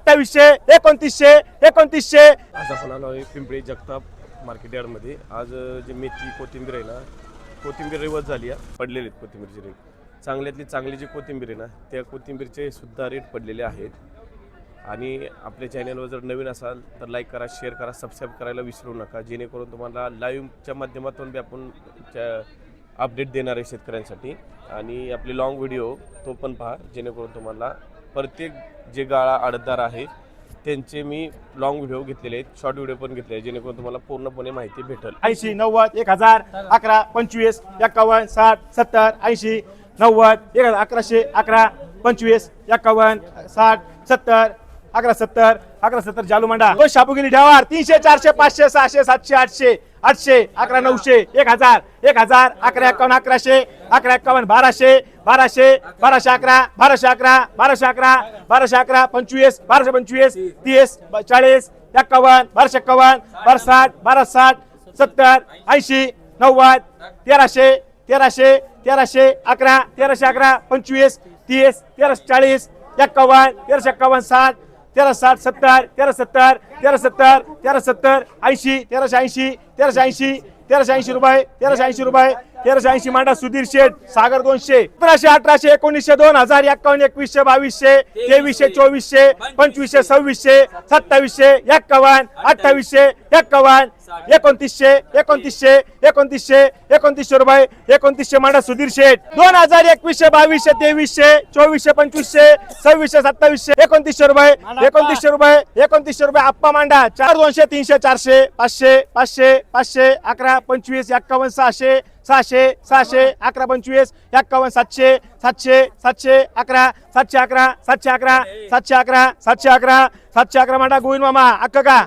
अठ्ठावीसशे एकोणतीसशे एकोणतीसशे. आज आपण आलो आहे पिंपळी जगताप मार्केट यार्डमध्ये आज जे मेथी कोथिंबीर आहे ना कोथिंबीर रिवर्स झाली आहे. पडलेली आहेत कोथिंबीरचे रेट चांगल्यातली चांगली जी कोथिंबीर आहे ना त्या कोथिंबीरचे सुद्धा रेट पडलेले आहेत. आणि आपल्या चॅनलवर जर नवीन असाल तर लाईक करा शेअर करा सबस्क्राईब करायला विसरू नका. जेणेकरून तुम्हाला लाईव्हच्या माध्यमातून बी आपण अपडेट देणार आहे शेतकऱ्यांसाठी. आणि आपले लॉंग व्हिडिओ तो पण पहा जेणेकरून तुम्हाला प्रत्येक जे गाळा आडतदार आहे त्यांचे मी लॉंग व्हिडिओ घेतलेले आहेत शॉर्ट व्हिडिओ पण घेतले आहेत जेणेकरून तुम्हाला पूर्णपणे माहिती भेटेल. ऐंशी नव्वद एक हजार अकरा पंचवीस एकावन्न साठ सत्तर ऐंशी नव्वद एक हजार अकराशे अकरा पंचवीस एकावन्न साठ सत्तर अकरा सत्तर अकरा सत्तर जालू मांडा. दोन शाबू गेली तीनशे चारशे पाचशे सहाशे सातशे आठशे आठशे अकरा नऊशे एक हजार एक हजार अकरा एक्कावन्न अकराशे अकरा एक्कावन्न बाराशे बाराशे बाराशे अकरा बाराशे अकरा बाराशे अकरा बाराशे अकरा पंचवीस बाराशे पंचवीस तीस चाळीस एक्कावन्न बाराशे एक्कावन्न बारा साठ बारा साठ सत्तर ऐंशी नव्वद तेराशे तेराशे तेराशे अकरा तेराशे अकरा पंचवीस तीस तेराशे चाळीस एक्कावन्न तेराशे एक्कावन्न साठ तेरा साठ सत्तर तेरा सत्तर तेरा सत्तर तेरा सत्तर ऐंशी तेराशे ऐंशी तेराशे ऐंशी तेराशे ऐंशी रुपये तेराशे ऐंशी रुपये तेराशे ऐंशी मांडा सुधीर शेठ सागर दोनशे सतराशे अठराशे एकोणीसशे दोन हजार एक्कावन्न एकवीसशे बावीसशे तेवीसशे चोवीसशे पंचवीसशे सव्वीसशे सत्तावीसशे एक्कावन्न अठ्ठावीसशे एक्कावन्न एकोणतीसशे एकोणतीसशे एकोणतीसशे एकोणतीसशे रुपये एकोणतीसशे मांडा सुधीर शेठ. दोन हजार एकवीसशे बावीसशे तेवीसशे चोवीसशे पंचवीसशे सव्वीसशे सत्तावीसशे एकोणतीसशे रुपये एकोणतीसशे रुपये एकोणतीसशे रुपये आप्पा मांडा. चार दोनशे तीनशे चारशे पाचशे पाचशे पाचशे अकरा पंचवीस एक्कावन्न सहाशे सहाशे सहाशे अकरा पंचवीस एक्कावन्न सातशे सातशे सातशे अकरा सातशे अकरा सातशे अकरा सातशे अकरा सातशे अकरा सातशे अकरा म्हणा गोविंद मामा अक्क का?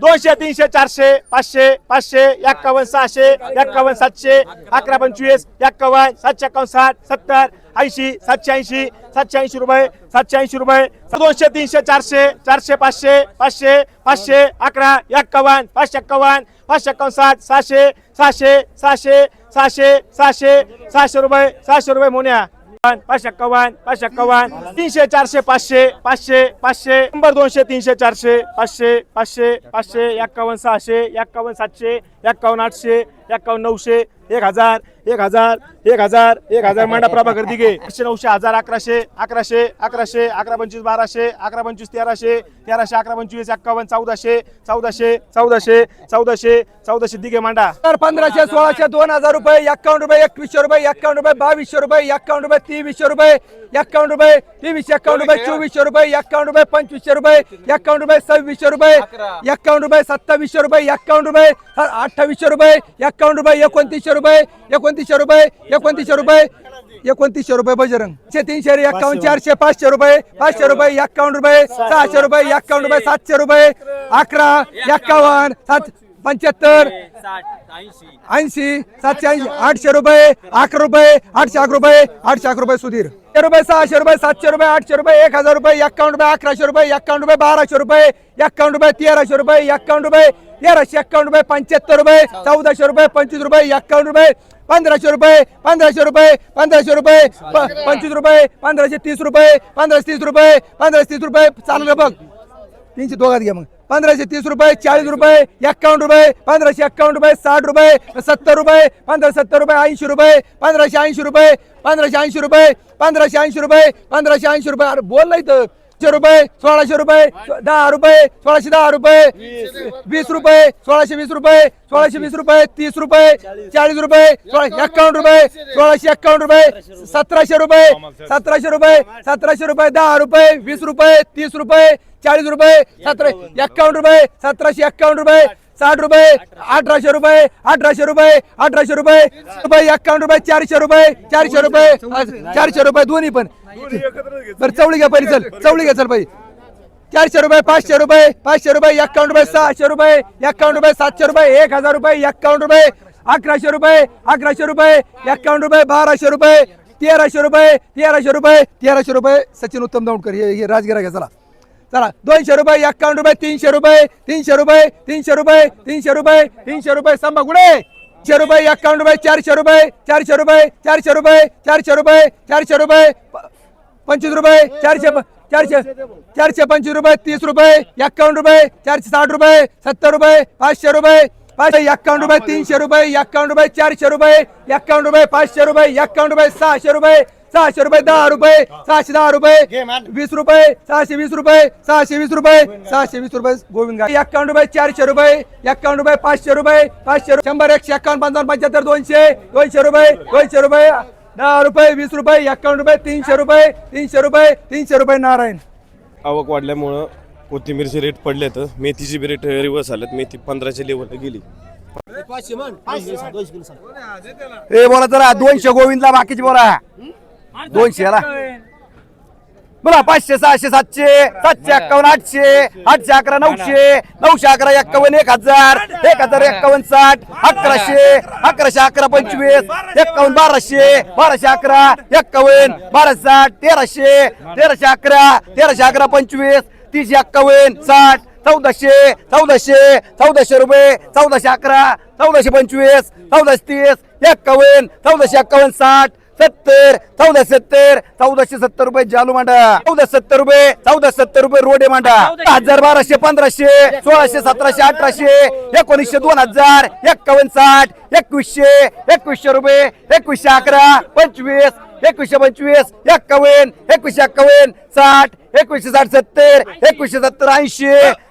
दोनशे तीनशे चारशे पाचशे पाचशे एक्कावन्न सहाशे एक्कावन्न सातशे अकरा पंचवीस एक्कावन्न सातशे एक्कावन्न साठ सत्तर ऐंशी सातशे ऐंशी सातशे ऐंशी रुपये सातशे ऐंशी रुपये. दोनशे तीनशे चारशे चारशे पाचशे पाचशे पाचशे अकरा एक्कावन्न पाचशे एक्कावन्न पाचशे एक्कावन्न साठ सहाशे सहाशे सहाशे सहाशे सहाशे सहाशे रुपये सहाशे रुपये मोन्या. पाचशे एक्कावन्न पाचशे एक्कावन्न तीनशे चारशे पाचशे पाचशे पाचशे. नंबर दोनशे तीनशे चारशे पाचशे पाचशे पाचशे एक्कावन्न सहाशे एक्कावन्न सातशे. एक्कावन्न आठशे एक्कावन्न नऊशे एक हजार एक हजार एक हजार एक हजार. मांडा प्रभाकर दिघे. आठशे नऊशे हजार अकराशे अकराशे अकराशे अकरा पंचवीस बाराशे अकरा पंचवीस तेराशे तेराशे अकरा पंचवीस एक्कावन्न चौदाशे चौदाशे चौदाशे चौदाशे चौदाशे दिघे मांडा. हजार पंधराशे सोळाशे दोन हजार रुपये एक्कावन्न रुपये एकवीसशे रुपये एक्कावन्न रुपये बावीसशे रुपये एक्कावन्न रुपये तेवीसशे रुपये एक्कावन्न रुपये तेवीसशे एक्कावन्न रुपये चोवीसशे रुपये एक्कावन्न रुपये पंचवीसशे रुपये एक्कावन्न रुपये सव्वीसशे रुपये एक्कावन्न रुपये सत्तावीसशे रुपये एक्कावन्न रुपये अठ्ठावीसशे रुपये एक्कावन्न रुपये एकोणतीसशे रुपये एकोणतीसशे रुपये एकोणतीसशे रुपये एकोणतीसशे रुपये बजरंग. तीनशे एक्कावन्न चारशे पाचशे रुपये पाचशे रुपये एक्कावन्न रुपये सहाशे रुपये एक्कावन्न रुपये सातशे रुपये अकरा एक्कावन्न सात पंच्याहत्तर ऐंशी सातशे ऐंशी आठशे रुपये अकरा रुपये आठशे अकरा रुपये आठशे अकरा रुपये सुधीर. रुपये सहाशे रुपये सातशे रुपये आठशे रुपये एक हजार रुपये एक्कावन्न रुपये अकराशे रुपये एक्कावन्न रुपये बाराशे रुपये एक्कावन्न रुपये तेराशे रुपये एक्कावन्न रुपये तेराशे एक्कावन्न रुपये पंच्याहत्तर रुपये चौदाशे रुपये पंचवीस रुपये एक्कावन्न रुपये पंधराशे रुपये पंधराशे रुपये पंधराशे रुपये प- पंचवीस रुपये पंधराशे तीस रुपये पंधराशे तीस रुपये पंधराशे तीस रुपये चाललं बघ तीनशे दोघात घ्या मग पंधराशे तीस रुपये चाळीस रुपये एक्कावन्न रुपये पंधराशे एक्कावन्न रुपये साठ रुपये सत्तर रुपये पंधराशे सत्तर रुपये ऐंशी रुपये पंधराशे ऐंशी रुपये पंधराशे ऐंशी रुपये पंधराशे ऐंशी रुपये पंधराशे ऐंशी रुपये अरे बोल नाही तर शे रुपये सोळाशे रुपये दहा रुपये सोळाशे दहा रुपये वीस रुपये सोळाशे वीस रुपये सोळाशे वीस रुपये तीस रुपये चाळीस रुपये सोळा एक्कावन्न रुपये सोळाशे एक्कावन्न रुपये सतराशे रुपये सतराशे रुपये सतराशे रुपये दहा रुपये वीस रुपये तीस रुपये चाळीस रुपये सतरा एक्कावन्न रुपये सतराशे एक्कावन्न रुपये साठ रुपये अठराशे रुपये अठराशे रुपये अठराशे रुपये रुपये एक्कावन्न रुपये चारशे रुपये चारशे रुपये चारशे रुपये दोन्ही पण. बरं चवळी घ्या पहिली चल चवळी घ्या चल पहिली चारशे रुपये पाचशे रुपये पाचशे रुपये एक्कावन्न रुपये सहाशे रुपये एक्कावन्न रुपये सातशे रुपये एक हजार रुपये एक्कावन्न रुपये अकराशे रुपये अकराशे रुपये एक्कावन्न रुपये बाराशे रुपये तेराशे रुपये तेराशे रुपये तेराशे रुपये. सचिन उत्तम दौंडकर हे राजगिरा घ्या चला. चला दोनशे रुपये एक्कावन्न रुपये तीनशे रुपये तीनशे रुपये तीनशे रुपये तीनशे रुपये तीनशे रुपये संभा गुडे चारशे रुपये एक्कावन्न रुपये चारशे रुपये चारशे रुपये चारशे रुपये चारशे रुपये चारशे रुपये पंचवीस रुपये चारशे चारशे चारशे पंचवीस रुपये तीस रुपये एक्कावन्न रुपये चारशे साठ रुपये सत्तर रुपये पाचशे रुपये पाचशे एक्कावन्न रुपये तीनशे रुपये एक्कावन्न रुपये चारशे रुपये एक्कावन्न रुपये पाचशे रुपये एक्कावन्न रुपये सहाशे रुपये सहाशे रुपये दहा रुपये सहाशे दहा रुपये वीस रुपये सहाशे वीस रुपये सहाशे वीस रुपये सहाशे वीस रुपये गोविंद गाडी एक्कावन्न रुपये चारशे रुपये एक्कावन्न रुपये पाचशे रुपये पाचशे रुपये शंभर एकशे एक्कावन्न पंचावन्न पंच्याहत्तर दोनशे दोनशे रुपये दोनशे रुपये दहा रुपये वीस रुपये एक्कावन्न रुपये तीनशे रुपये तीनशे रुपये तीनशे रुपये नारायण. आवक वाढल्यामुळं कोथिंबीरचे रेट पडले तर मेथीचे बी रेट रिवर्स आलेत मेथी पंधराच्या लेवलला गेली. ए बोला जरा दोनशे गोविंदला बाकीचे बोला. दोनशे ला बोला पाचशे सहाशे सातशे सातशे अक्कावन्न आठशे आठशे अकरा नऊशे नऊशे अकरा एक्कावन्न एक हजार एक हजार एक्कावन्न साठ अकराशे अकराशे अकरा पंचवीस एक्कावन्न बाराशे बाराशे अकरा एक्कावन्न बाराशे साठ तेराशे तेराशे अकरा तेराशे अकरा पंचवीस तीनशे एक्कावन्न साठ चौदाशे चौदाशे चौदाशे रुपये चौदाशे अकरा चौदाशे पंचवीस चौदाशे तीस एक्कावन्न चौदाशे एक्कावन्न साठ सत्तर चौदा सत्तर चौदाशे सत्तर रुपये जालू मांडा. चौदा सत्तर रुपये चौदा सत्तर रुपये रोडे मांडा. हजार बाराशे पंधराशे सोळाशे सतराशे अठराशे एकोणीसशे दोन हजार एक्कावन्न साठ एकवीसशे एकवीसशे रुपये एकवीसशे अकरा पंचवीस एकवीसशे पंचवीस एक्कावन्न एकवीसशे एक्कावन्न साठ एकवीसशे साठ सत्तर एकवीसशे सत्तर ऐंशी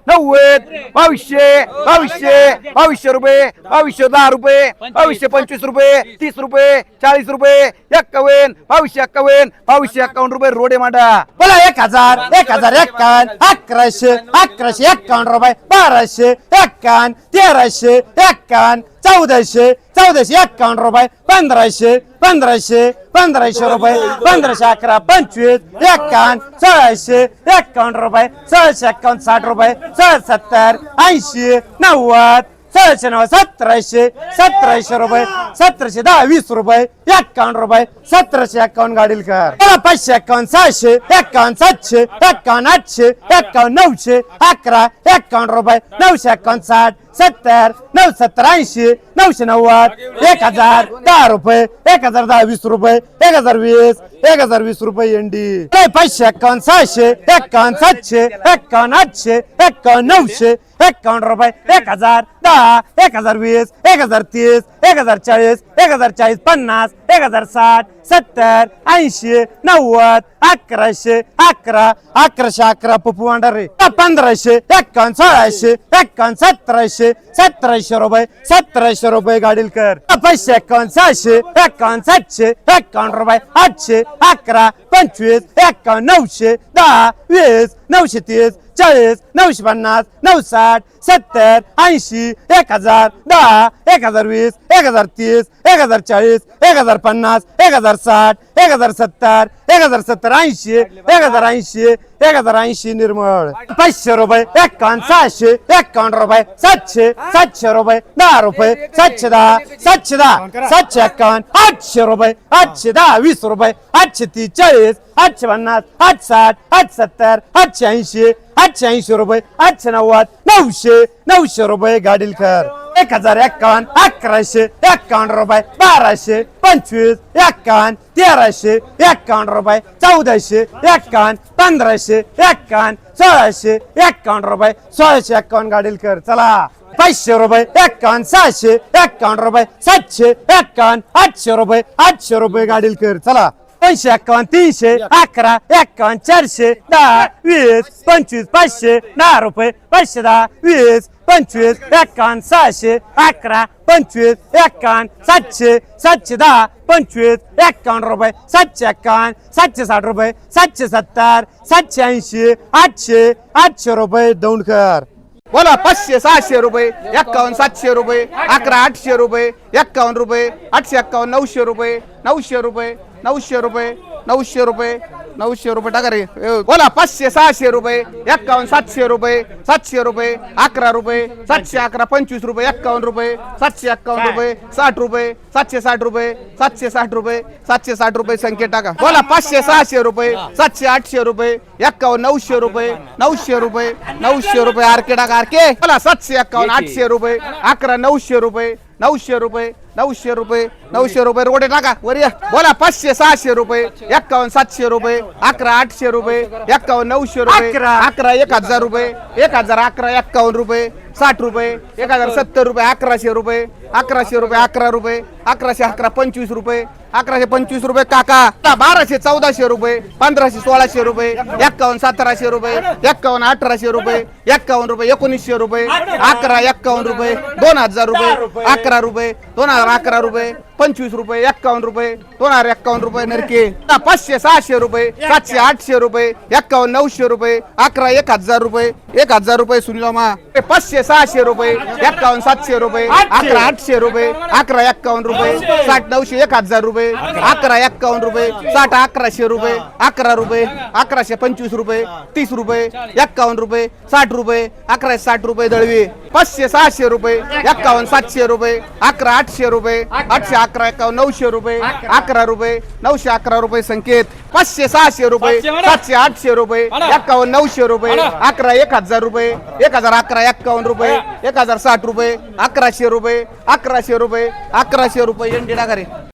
नव्वद बावीसशे बावीसशे बावीसशे रुपये बावीसशे दहा रुपये बावीसशे पंचवीस रुपये तीस रुपये चाळीस रुपये एक्कावन्न बावीसशे एक्कावन्न बावीसशे एक्कावन्न रुपये रोडे मांडा. बोला एक हजार एक हजार एक्कावन्न अकराशे अकराशे एक्कावन्न रुपये बाराशे एक्कावन्न तेराशे एक्कावन्न चौदाशे चौदाशे एक्कावन्न रुपये पंधराशे पंधराशे पंधराशे रुपये पंधराशे अकरा पंचवीस एक्कावन्न सोळाशे एक्कावन्न रुपये सोळाशे एक्कावन्न साठ रुपये सोळा सत्तर ऐंशी नव्वद सोळाशे नव्वद सतराशे सतराशे रुपये सतराशे दहा वीस रुपये एक्कावन्न रुपये सतराशे एक्कावन्न गाडील कर पाचशे एक्कावन्न सहाशे एक्कावन्न सातशे एक्कावन्न आठशे एक्कावन्न नऊशे अकरा एक्कावन्न रुपये नऊशे एक्कावन्न साठ सत्तर नऊ सत्तर ऐंशी नऊशे नव्वद एक हजार दहा रुपये एक हजार दहा वीस रुपये एक हजार वीस एक हजार वीस रुपये एंडी पाचशे एक्कावन्न सहाशे एक्कावन्न सातशे एक्कावन्न आठशे एक्कावन्न नऊशे एक्कावन्न रुपये एक हजार दहा एक हजार वीस एक हजार तीस एक हजार चाळीस एक हजार चाळीस पन्नास एक हजार साठ सत्तर ऐंशी नव्वद अकराशे अकरा अकराशे अकरा पप्पू भांडारे पंधराशे एक्कावन्न सोळाशे एक्कावन्न सतराशे सतराशे रुपये सतराशे रुपये गाडील कर. पाचशे एकावन्न सहाशे एकावन्न सातशे एकावन्न रुपये आठशे अकरा पंचवीस एकावन्न नऊशे दहा वीस नऊशे तीस चाळीस नऊशे पन्नास नऊ साठ सत्तर ऐंशी एक हजार दहा एक हजार वीस एक हजार तीस एक हजार चाळीस एक हजार पन्नास एक हजार साठ एक हजार सत्तर एक हजार सत्तर ऐंशी एक हजार ऐंशी एक हजार ऐंशी निर्मळ. पाचशे रुपये एक्कावन्न सहाशे एक्कावन्न रुपये सातशे सातशे रुपये दहा रुपये सातशे दहा सातशे दहा सातशे एक्कावन्न आठशे रुपये आठशे दहा वीस रुपये आठशे तीस चाळीस आठशे पन्नास आठ साठ आठ सत्तर आठशे ऐंशी आठशे ऐंशी रुपये आठशे नव्वद नऊशे नऊशे रुपये गाडील कर एक हजार एक्कावन्न अकराशे एक्कावन्न रुपये बाराशे पंचवीस एक्कावन्न तेराशे एक्कावन्न रुपये चौदाशे एक्कावन्न पंधराशे एक्कावन्न सोळाशे एक्कावन्न रुपये सोळाशे एक्कावन्न गाडील कर चला पाचशे रुपये एक्कावन्न सहाशे एक्कावन्न रुपये सातशे एक्कावन्न आठशे रुपये आठशे रुपये गाडील कर चला. दोनशे एक्कावन्न तीनशे अकरा एक्कावन्न चारशे दहा वीस पंचवीस पाचशे दहा रुपये पाचशे दहा वीस पंचवीस एक्कावन्न सहाशे अकरा पंचवीस एक्कावन्न सातशे सातशे दहा पंचवीस एक्कावन्न रुपये सातशे एक्कावन्न सातशे साठ रुपये सातशे सत्तर सातशे ऐंशी आठशे आठशे रुपये दौंडकर. बोला पाचशे सहाशे रुपये एक्कावन्न सातशे रुपये अकरा आठशे रुपये एक्कावन्न रुपये आठशे एक्कावन्न नऊशे रुपये नऊशे रुपये नऊशे रुपये नऊशे रुपये नऊशे रुपये टाका रे. ए, बोला पाचशे सहाशे रुपये एक्कावन्न सातशे रुपये सातशे रुपये अकरा रुपये सातशे अकरा पंचवीस रुपये एक्कावन्न रुपये सातशे एक्कावन्न रुपये साठ रुपये सातशे साठ रुपये सातशे साठ रुपये सातशे साठ रुपये संख्या टाका. बोला पाचशे सहाशे रुपये सातशे आठशे रुपये एक्कावन्न नऊशे रुपये नऊशे रुपये नऊशे रुपये आरके टाका आरके. बोला सातशे एक्कावन्न आठशे रुपये अकरा नऊशे रुपये नऊशे रुपये नऊशे रुपये नऊशे रुपये रोडे टाका वर या बोला पाचशे सहाशे रुपये एक्कावन्न सातशे रुपये अकरा आठशे रुपये एक्कावन्न नऊशे रुपये अकरा. एक हजार रुपये एक हजार अकरा एक्कावन्न रुपये साठ रुपये एक हजार सत्तर रुपये अकराशे रुपये अकराशे रुपये अकरा रुपये अकराशे अकरा पंचवीस रुपये अकराशे पंचवीस रुपये काका. बाराशे चौदाशे रुपये पंधराशे सोळाशे रुपये एक्कावन्न सतराशे रुपये एक्कावन्न अठराशे रुपये एक्कावन्न रुपये एकोणीसशे रुपये अकरा एक्कावन्न रुपये दोन हजार रुपये अकरा रुपये दोन हजार अकरा रुपये पंचवीस रुपये एक्कावन्न रुपये दोन हजार एक्कावन्न रुपये नरके. पाचशे सहाशे रुपये सातशे आठशे रुपये एक्कावन्न नऊशे रुपये अकरा एक हजार रुपये एक हजार रुपये सुनीलमा पाचशे सहाशे रुपये एक्कावन्न सातशे रुपये अकरा आठशे रुपये अकरा एक्कावन्न रुपये साठ नऊशे एक हजार रुपये अकरा एक्कावन्न रुपये साठ अकराशे रुपये अकरा रुपये अकराशे पंचवीस रुपये तीस रुपये एक्कावन्न रुपये साठ रुपये अकराशे साठ रुपये दळवी. पाचशे सहाशे रुपये एक्कावन्न सातशे रुपये अकरा आठशे रुपये आठशे अकरा एक्कावन्न नऊशे रुपये अकरा. रुपये नऊशे अकरा रुपये संकेत पाचशे सहाशे रुपये सातशे आठशे रुपये एक्कावन्न नऊशे रुपये अकरा एक हजार रुपये एक हजार अकरा एक्कावन्न रुपये एक हजार साठ रुपये अकराशे रुपये अकराशे रुपये अकराशे रुपये एनडी डागारे.